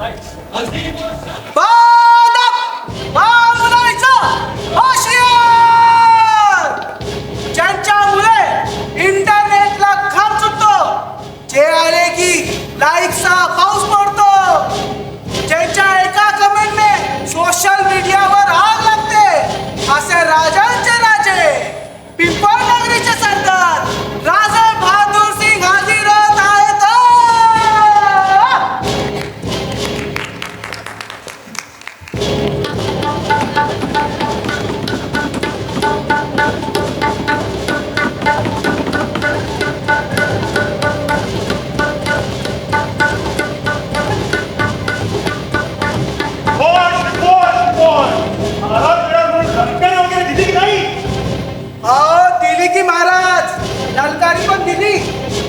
아, 바닥! 아무나 뭐 있어!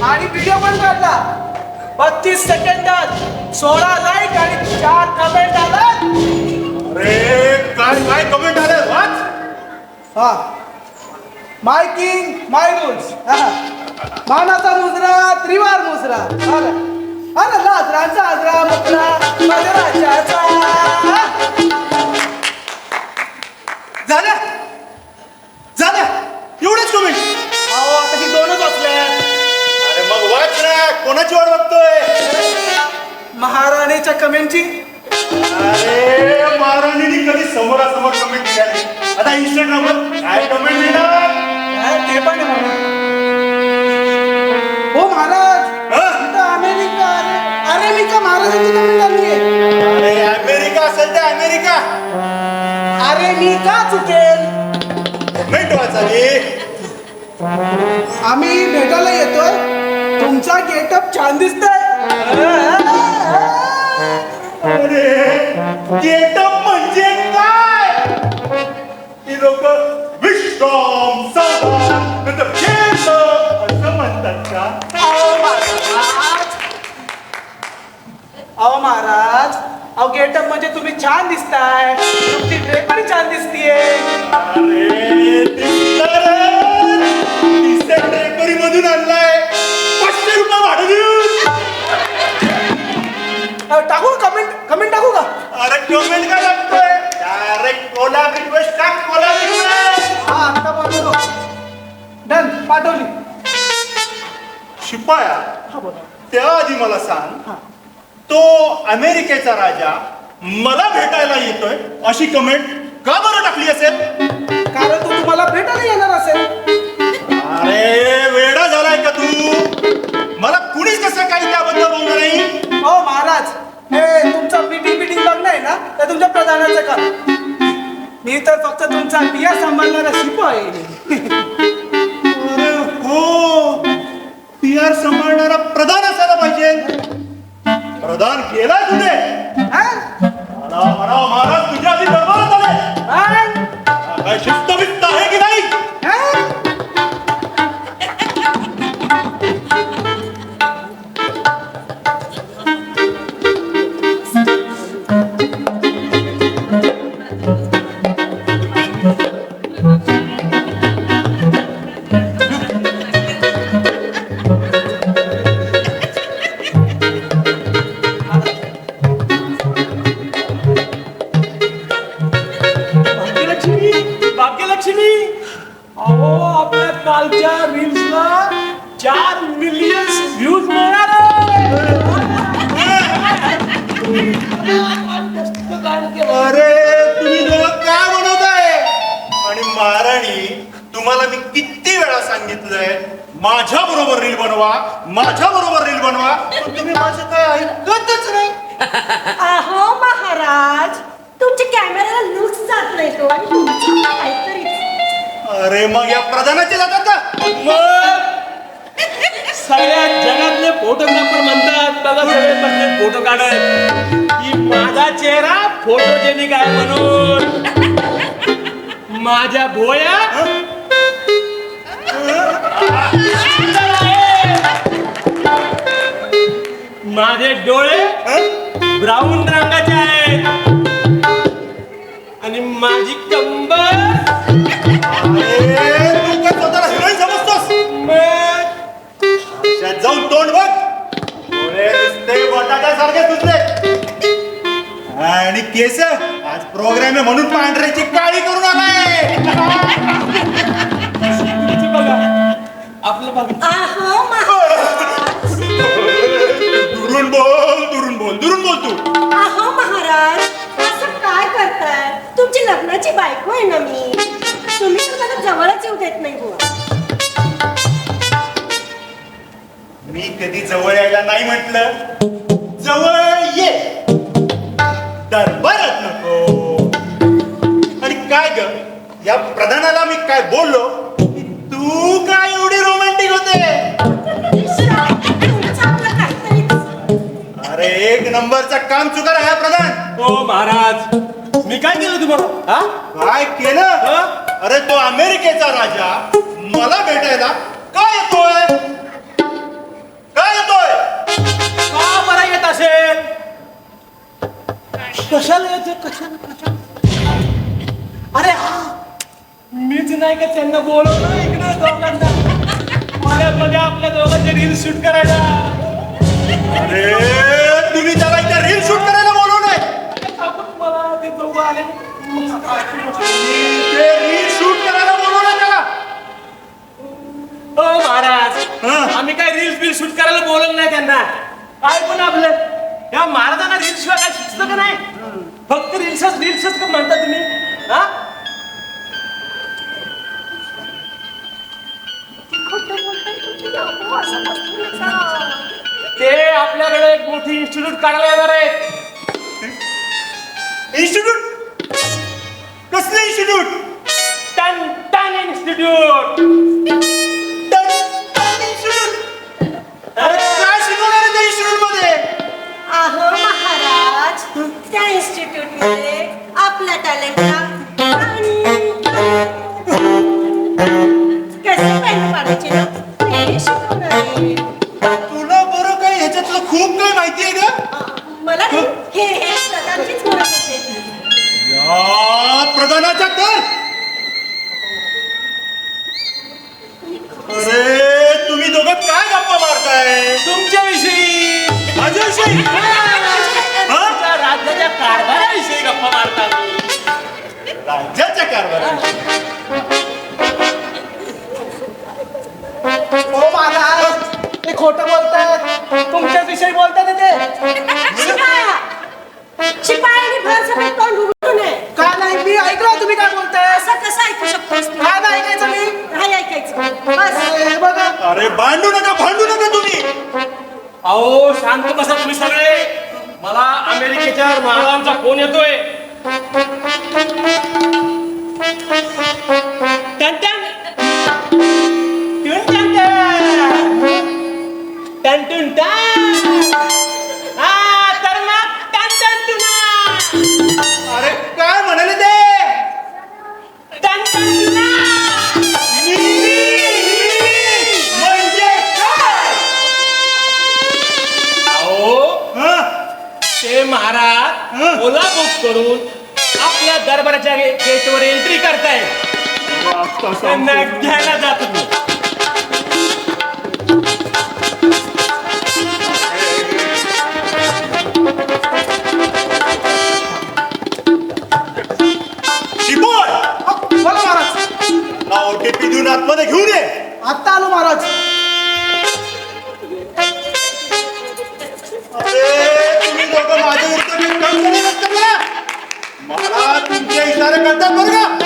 आणि व्हिडिओ पण काढला. बत्तीस सेकंदात सोळा लाईक आणि चार कमेंट आला. अरे काय काय कमेंट आले? वाच हा. माय किंग माय रूल्स मानाचा मुजरा त्रिवार मुजरा. अरे अरे लाजरांचा आजरा मुजरा आम्ही भेटायला येतोय. तुमचा गेटअप छान दिसतंय. अरे गेटअप म्हणजे काय? ती लोक विश्राम नंतर असं म्हणतात का? अहो महाराज. अहो गेटअप म्हणजे तुम्ही छान दिसताय. तुमची ड्रेपरी छान दिसतीये. अरे. दिसतं ड्रेपरी मधून आणलाय. पाचशे रुपये भाडं देऊन. अहो, टाकू कमेंट कमेंट टाकू का? अरे कमेंट काय लागतोय? डायरेक्ट कोलॅब रिक्वेस्ट टाक कोलॅब रिक्वेस्ट हा आता पाठवतो. डन पाठवली. शिपाया हा बोला. त्याआधी मला सांग हा. तो अमेरिकेचा राजा मला भेटायला येतोय अशी कमेंट का बरं टाकली असेल? कारण तो तुम्हाला भेटायला येणार असेल. अरे वेडा झालाय का तू? मला कुणीच कसं काही त्याबद्दल बोललं नाही. हो महाराज हे तुमचं मीटिंग बिटिंग बघणं आहे ना? ते तुमच्या प्रधानाचं काम. मी तर फक्त तुमचा बिया सांभाळणारा शिपाई अरे हो पी आर सांभाळणारा प्रधान असायला पाहिजे. प्रधान केला तुझे हा? म्हणावं महाराज तुझ्या आधी दरबारात हा? काय शिस्तबिस्त आहे कालच्या रील्सला चार मिलियन व्ह्यूज मिळाले. अरे तुम्ही काय बनवताय आणि महाराणी तुम्हाला मी किती वेळा सांगितलंय माझ्या बरोबर रील बनवा माझ्या बरोबर रील बनवा पण तुम्ही माझं काय ऐकतच नाही. अहो महाराज तुमच्या कॅमेऱ्याला लुक्स जात नाही तो. आणि तुमचं काहीतरी अरे मग या प्रधानाचे जातात का मग? सगळ्या जगातले फोटोग्राफर म्हणतात. बघा सगळे बसले फोटो काढत की माझा चेहरा फोटोजेनिक आहे म्हणून. माझ्या भोया? माझे डोळे ब्राऊन रंगाचे आहेत. आणि माझी कंबर नुसते बटाट्यासारखे तुझे केस आज प्रोग्राम आहे म्हणून पांढऱ्याची काळी करून आलाय आपलं बघा. अहो महाराज दुरून बोल दुरून बोल दुरून बोल तू. अहो महाराज असं काय करताय? तुमची लग्नाची बायको आहे ना मी. तुम्ही तर मला जवळच येऊ देत नाही बुवा. मी कधी जवळ यायला नाही म्हटलं. जवळ ये. दरबारात नको. आणि काय ग? या प्रधानाला मी काय बोललो? की तू काय एवढी रोमॅन्टिक होते? अरे एक नंबरचा काम चुकार आहे हा प्रधान. हो महाराज. मी काय केलं तुम्हाला? हा? काय केलं? अरे तो अमेरिकेचा राजा. मला भेटायला काय येतोय? काय येतोय? का बरा येत असेल? कशाला येते कशाला कशाला? अरे हा मीच नाही का त्यांना बोलवलं इकडे दोघांना? मध्ये आपल्या दोघांचे रील शूट करायला. अरे तुम्ही त्याला इथे रील शूट करायला बोलवलंय. आपण मला ते दोघं आले. ते रील शूट करायला बोलवलंय त्याला. हो महाराज हं. आम्ही काय रील्स बिल शूट करायला बोलत नाही त्यांना. पण आपलं. या महाराजांना रील्स शिवाय काय सुचतं का नाही? फक्त रील्सच रील्सच का म्हणता तुम्ही? हा. ते आपल्याकडे एक मोठी इन्स्टिट्यूट काढायला येणार आहेत. इन्स्टिट्यूट कसलं इन्स्टिट्यूट टन टन इन्स्टिट्यूट अहो महाराज. त्या इन्स्टिट्यूटमध्ये आपल्या टॅलेंटला कसे पैसे पाडायचे ना? ते शिकवणार आहे. तुला बरं काय ह्याच्यातलं खूप काही माहिती आहे का? मला नाही, हे हे प्रधानचीच म्हणत होते. या प्रधानाच्या तर अरे तुम्ही दोघं काय गप्पा मारताय? तुमच्याविषयी माझ्याविषयी हा? तुमच्या राज्याच्या कारभाराविषयी गप्पा राज्याच्या हो महाराज ते खोटं बोलतात तुमच्याच विषयी बोलतात ते. का नाही? मी ऐकलं तुम्ही काय बोलताय? असं कसं ऐकू शकतोस तू? काय नाही ऐकायचं मी. हे अरे भांडू नका भांडू नका तुम्ही. अहो शांत बसा तुम्ही सगळे. मला अमेरिकेच्या महाराजांचा फोन येतोय. टन. टन. टुन टन. माझ्या विरुद्ध मला. मला तुमचे इशारे करतात बरं का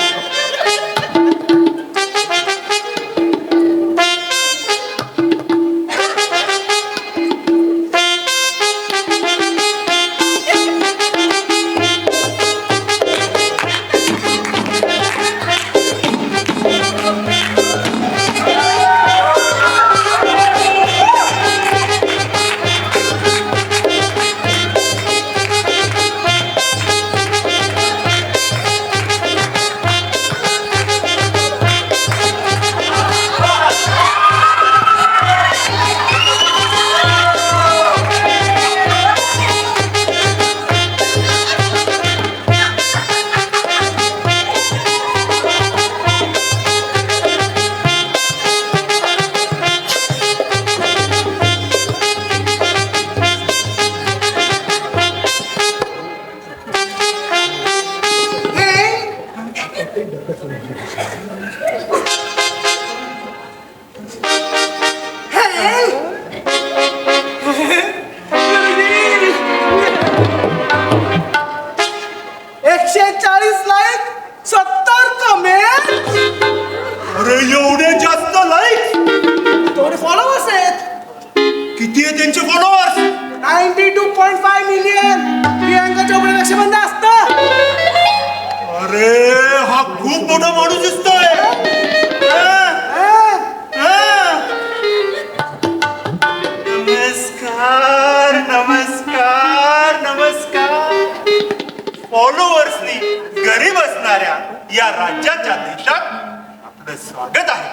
स्वागत आहे.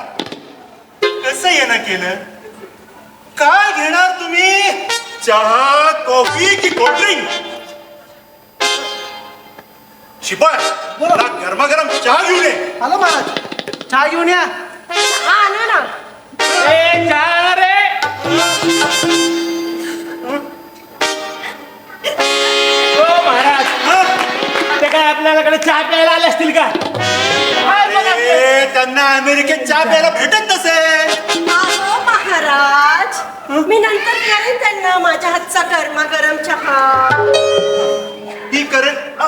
कसं येणं केलं? काय घेणार तुम्ही? चहा कॉफी की कोल्ड्रिंक शिपाय बोला. मला गरमागरम चहा घेऊन ये. आलो महाराज. चहा घेऊन या. हा आणा ना. ए, चहा रे. हो महाराज? ते काय आपल्याकडे चहा प्यायला आले असतील का. अरे, त्यांना अमेरिकेत चहा प्यायला भेटत अहो महाराज मी नंतर करेन त्यांना माझ्या हातचा गरमागरम चहा ही करेन अ,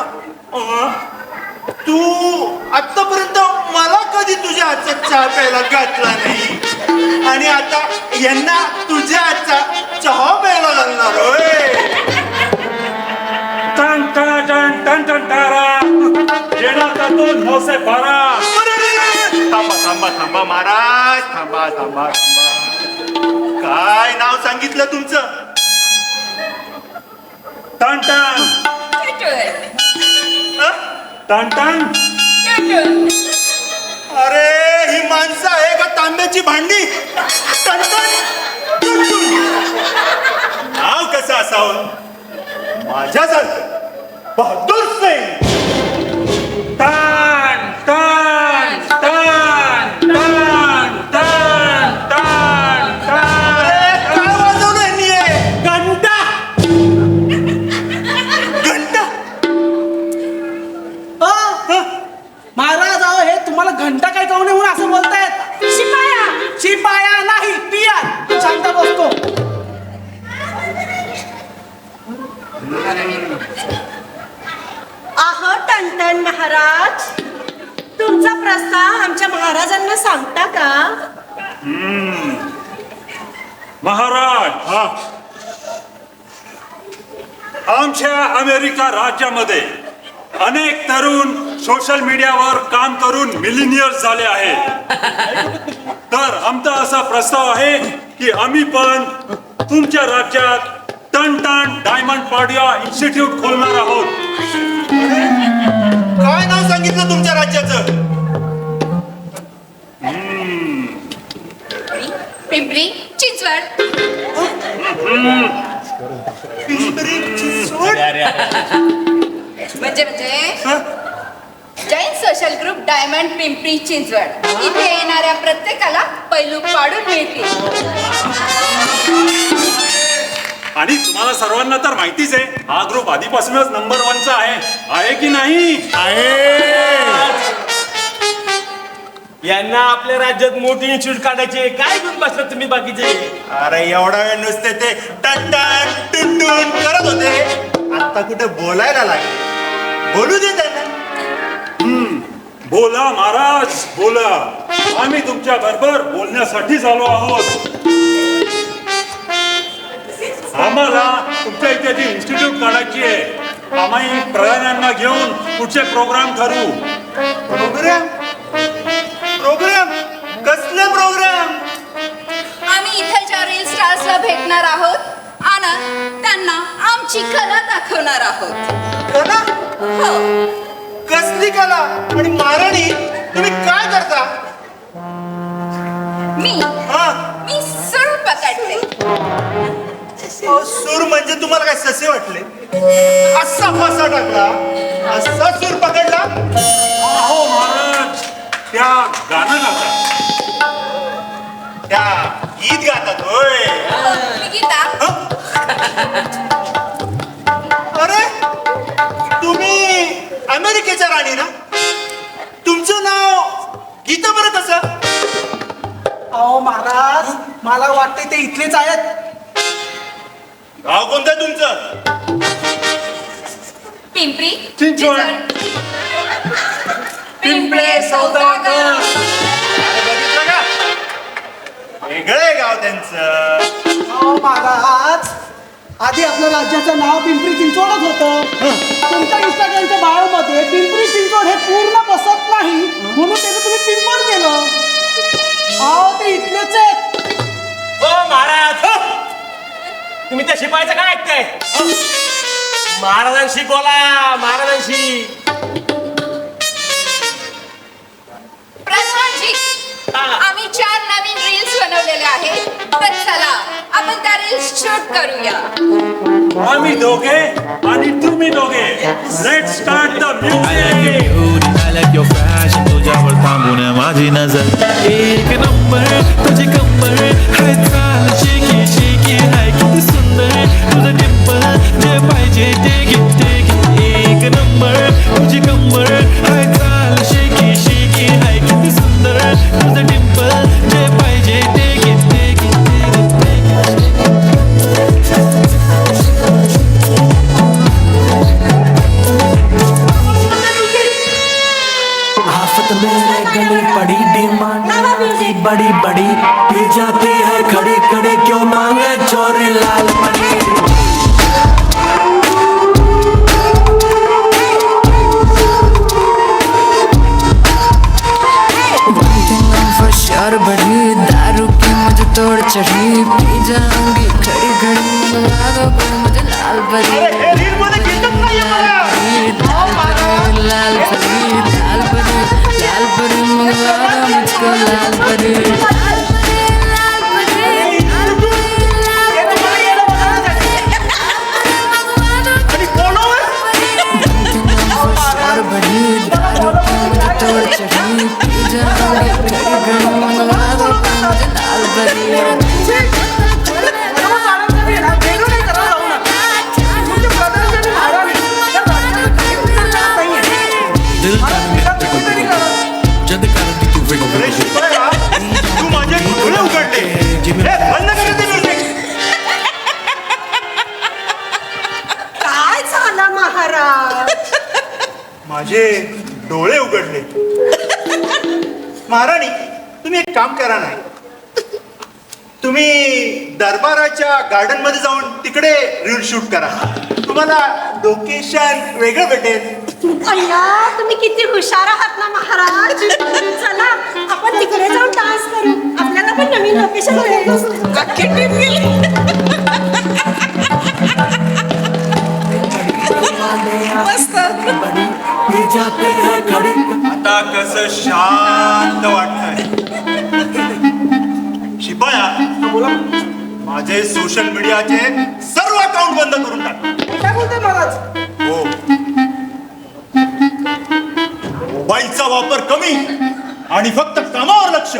अ, तू आतापर्यंत मला कधी तुझ्या हातचा चहा प्यायला घातला नाही आणि आता यांना तुझ्या हातचा चहा प्यायला घालणार होय टन टन टन टन टन टारा येणार तो नऊशे बारा थांबा थांबा महाराज थांबा थांबा थांबा. काय नाव सांगितलं तुमचं? टन टन टन टन अरे ही माणसं आहे का तांब्याची भांडी? टणटण, टुनटुन. नाव कसं असावं? माझ्यासारखं बहादूर सिंग. टनटन महाराज. तुमचा प्रस्ताव आमच्या महाराजांना सांगता का? महाराज हा. आमच्या अमेरिका राज्यामध्ये अनेक तरुण सोशल मीडियावर काम करून मिलिनियर्स झाले आहेत. तर आमचा असा प्रस्ताव आहे की आम्ही पण तुमच्या राज्यात टन टन डायमंड पाडिया इन्स्टिट्यूट खोलणार आहोत. काय नाव सांगितलं तुमच्या राज्याचं? पिंपरी चिंचवड. पिंपरी चिंचवड? म्हणजे म्हणजे? Jain social group diamond Pimpri Chinchwad इथे येणाऱ्या प्रत्येकाला पैलू पाडून मिळतील. आणि तुम्हाला सर्वांना तर माहितीच आहे हा ग्रुप आधीपासूनच नंबर वनचा आहे. आहे की नाही? यांना आपल्या राज्यात मोठी इन्स्टिट्यूट काढायचे काय घेऊन बसला तुम्ही बाकीचे? अरे एवढा वेळ नुसते ते टन करत होते. आता कुठे बोलायला लागले? बोलू दे त्यांना. बोला महाराज बोला. आम्ही तुमच्या बरोबर बोलण्यासाठीच आलो आहोत. आम्हाला तुमच्या इथे जी इन्स्टिट्यूट काढायची आहे आम्ही प्रधानांना घेऊन पुढचे प्रोग्राम ठरवू प्रोग्राम प्रोग्राम कसले प्रोग्राम आम्ही इथलच्या रील स्टार्सला भेटणार आहोत आणि त्यांना आमची कला दाखवणार आहोत. कला? हो. कसली कला? आणि महाराणी तुम्ही काय करता? मी हा. मी सूर पकडते. सूर म्हणजे तुम्हाला काय ससे वाटले? असा फासा टाकला असा सूर पकडला. अहो महाराज त्या गाणं गातात त्या गीत गातात होय. गीता? अरे तुम्ही अमेरिकेच्या राणी ना? तुमचं नाव गीता बरं कसं? अहो महाराज मला वाटते ते इथलेच आहेत. गाव कोणतं आहे तुमचं? पिंपरी? चिंचवड. पिंपळे सौदागर. अरे बघितलं का? वेगळं आहे गाव त्यांचं. अहो महाराज. आधी आपल्या राज्याचं नाव पिंपरी चिंचवडच होतं. तुमच्या इंस्टाग्रामच्या बायोमध्ये पिंपरी चिंचवड हे पूर्ण बसत नाही म्हणून त्याचं तुम्ही पिंपळ केलं. अहो ते इथलेच आहेत. ओ महाराज. हो! तुम्ही त्या शिपायचं काय ऐकताय? हो? महाराजांशी बोला महाराजांशी. हा. आम्ही चार नवीन रील्स बनवलेले आहेत. तर चला आपण त्या रील्स शूट करूया. आम्ही दोघे आणि तुम्ही दोघे. लेट स्टार्ट द म्युझिक तुझ्यावर थांबून माझी नजर. एक नंबर तुझी पड़ी डिमांड बड़ी बड़ी पी जाती है खड़ी खड़ी क्यों मांगे चोरी लाल परी One thing I'm for sure बड़ी दारू की मुझे तोड़ चढ़ी। पी जाऊँगी खड़ी खड़ी मुझे लाल परी लाल परी लाल परी लाल परी मंगवा दो मुझको लाल परी लाल परी तुम्ही दरबाराच्या गार्डनमध्ये जाऊन तिकडे रील शूट करा. तुम्हाला लोकेशन वेगळं भेटेल. अय्या तुम्ही किती हुशार आहात ना महाराज. चला आपण तिकडे जाऊन डान्स करू. आपल्याला पण नवीन लोकेशन है आता कसं शांत वाटतंय. शिपाया माझे सोशल मीडियाचे सर्व अकाउंट बंद करून टाक. काय बोलतोय महाराज? हो. मोबाईलचा वापर कमी आणि फक्त कामावर लक्ष.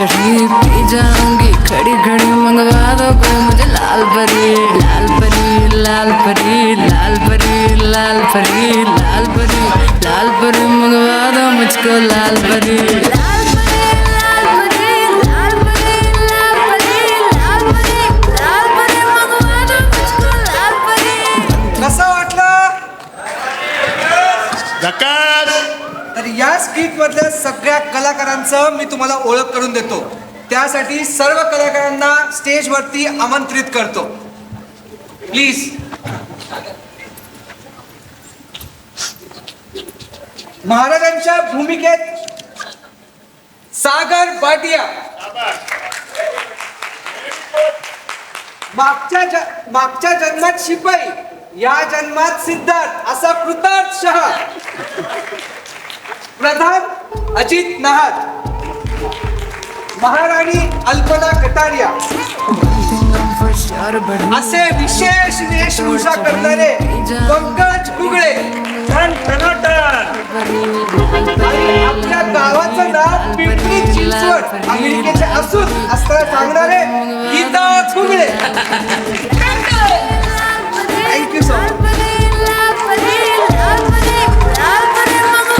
चढ़ी पी जाऊंगी खड़ी खड़ी मंगवा दो कोई मुझे लाल परी लाल परी लाल परी लाल परी लाल परी लाल परी लाल परी मंगवा दो मुझको लाल परी लाल परी लाल परी लाल परी लाल परी लाल परी लाल परी मंगवा दो मुझको लाल परी कसं वाटलं जकास स्किट मधल्या सगळ्या कलाकारांचं मी तुम्हाला ओळख करून देतो. त्यासाठी सर्व कलाकारांना स्टेजवरती आमंत्रित करतो. प्लीज महाराजांच्या भूमिकेत सागर भाटिया मागच्या ज- मागच्या जन्मात शिपाई या जन्मात सिद्धार्थ असा कृतार्थ शहा प्रधान अजित नहात महाराणी अल्पना कटारिया असे विशेष वेशभूषा करणारे पंकज कुगळे आपल्या गावाचं नाव पिंपरी चिंचवड अमेरिकेचे असून असताना सांगणारे Geeta Kugale thank you so much